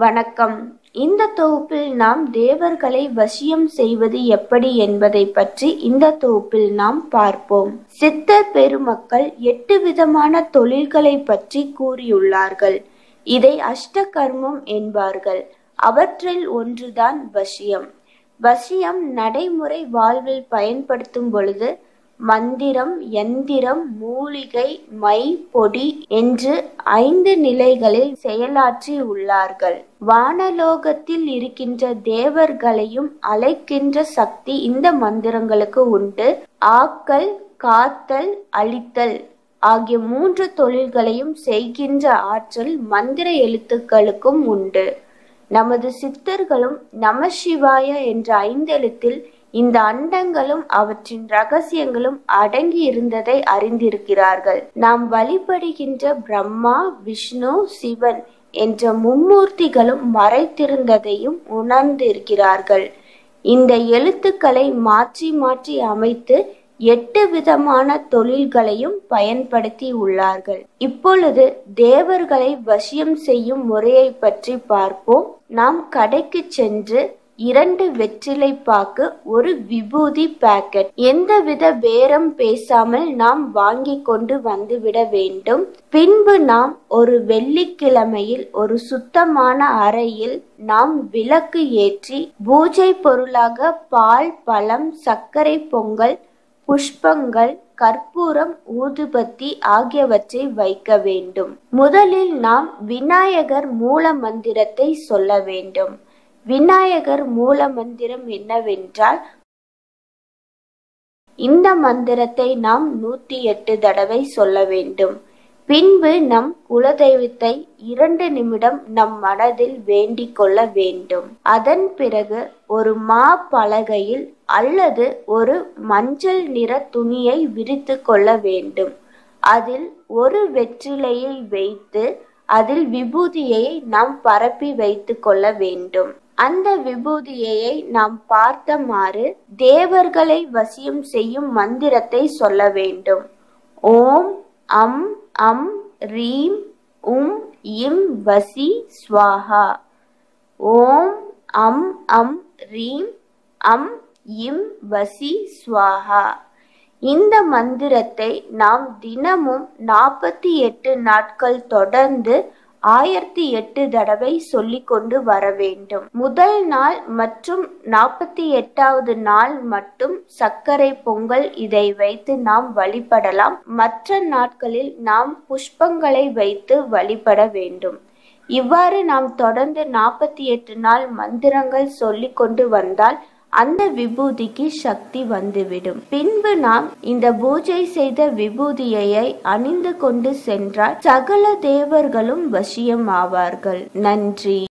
வணக்கம். இந்த தொகுப்பில் நாம் தேவர்களை வசியம் செய்வது எப்படி என்பதை பற்றி இந்த தொகுப்பில் நாம் பார்ப்போம். சித்தர் பெருமக்கள் எட்டு விதமான தொழில்களை பற்றி கூறியுள்ளார்கள். இதை அஷ்ட கர்மம் என்பார்கள். அவற்றில் ஒன்றுதான் வசியம். வசியம் நடைமுறை வாழ்வில் பயன்படுத்தும் பொழுது மந்திரம் எந்திரம் மூலிகை மை பொடி என்று ஐந்து நிலைகளில் செயலாற்றி உள்ளார்கள். வானலோகத்தில் இருக்கின்ற தேவர்களையும் அழைக்கின்ற சக்தி இந்த மந்திரங்களுக்கு உண்டு. ஆக்கல் காத்தல் அழித்தல் ஆகிய மூன்று தொழில்களையும் செய்கின்ற ஆற்றல் மந்திர எழுத்துக்களுக்கும் உண்டு. நமது சித்தர்களும் நமசிவாய என்ற ஐந்தெழுத்தில் எழுத்தில் இந்த அண்டங்களும் அவற்றின் ரகசியங்களும் அடங்கி இருந்ததை அறிந்திருக்கிறார்கள். நாம் வழிபடுகின்ற பிரம்மா விஷ்ணு சிவன் என்ற மும்மூர்த்திகளும் மறைத்திருந்ததையும் உணர்ந்திருக்கிறார்கள். இந்த எழுத்துக்களை மாற்றி மாற்றி அமைத்து எட்டு விதமான தொழில்களையும் பயன்படுத்தி உள்ளார்கள். இப்பொழுது தேவர்களை வசியம் செய்யும் முறையை பற்றி பார்ப்போம். நாம் கடைக்கு சென்று இரண்டு வெற்றிலை பாக்கு ஒரு விபூதி பாக்கெட் எந்தவித பேரம் பேசாமல் நாம் வாங்கி கொண்டு வந்துவிட வேண்டும். பின்பு நாம் ஒரு வெள்ளிக்கிழமையில் ஒரு சுத்தமான அறையில் நாம் விளக்கு ஏற்றி பூஜை பொருளாக பால் பழம் சர்க்கரை பொங்கல் புஷ்பங்கள் கற்பூரம் ஊதுபத்தி ஆகியவற்றை வைக்க வேண்டும். முதலில் நாம் விநாயகர் மூல மந்திரத்தை சொல்ல வேண்டும். விநாயகர் மூல மந்திரம் என்னவென்றால் இந்த மந்திரத்தை நாம் நூத்தி எட்டு தடவை சொல்ல வேண்டும். பின்பு நம் குலதெய்வத்தை இரண்டு நிமிடம் நம் மனதில் வேண்டிக் கொள்ள வேண்டும். அதன் பிறகு ஒரு மா பலகையில் அல்லது ஒரு மஞ்சள் நிற துணியை விரித்து கொள்ள வேண்டும். அதில் ஒரு வெற்றிலையை வைத்து அதில் விபூதியை நாம் பரப்பி வைத்து கொள்ள வேண்டும். அந்த விபூதியை நாம் பார்த்தமாறு தேவர்களை வசியம் செய்யும் மந்திரத்தை சொல்ல வேண்டும். ஓம் அம் அம் ரீம் உம் இம் வசி ஸ்வாஹா. ஓம் அம் அம் ரீம் அம் இம் வசி ஸ்வாஹா. இந்த மந்திரத்தை நாம் தினமும் நாற்பத்தி எட்டு நாட்கள் தொடர்ந்து ஆயிரத்தி எட்டு தடவை சொல்லிக்கொண்டு வர வேண்டும். முதல் நாள் மற்றும் நாற்பத்தி எட்டாவது நாள் மட்டும் சர்க்கரை பொங்கல் இதை வைத்து நாம் வழிபடலாம். மற்ற நாட்களில் நாம் புஷ்பங்களை வைத்து வழிபட வேண்டும். இவ்வாறு நாம் தொடர்ந்து நாற்பத்தி எட்டு நாள் மந்திரங்கள் சொல்லிக் கொண்டு வந்தால் அந்த விபூதிக்கு சக்தி வந்துவிடும். பின்பு நாம் இந்த பூஜை செய்த விபூதியை அணிந்து கொண்டு சென்றால் சகல தேவர்களும் வசியம் ஆவார்கள். நன்றி.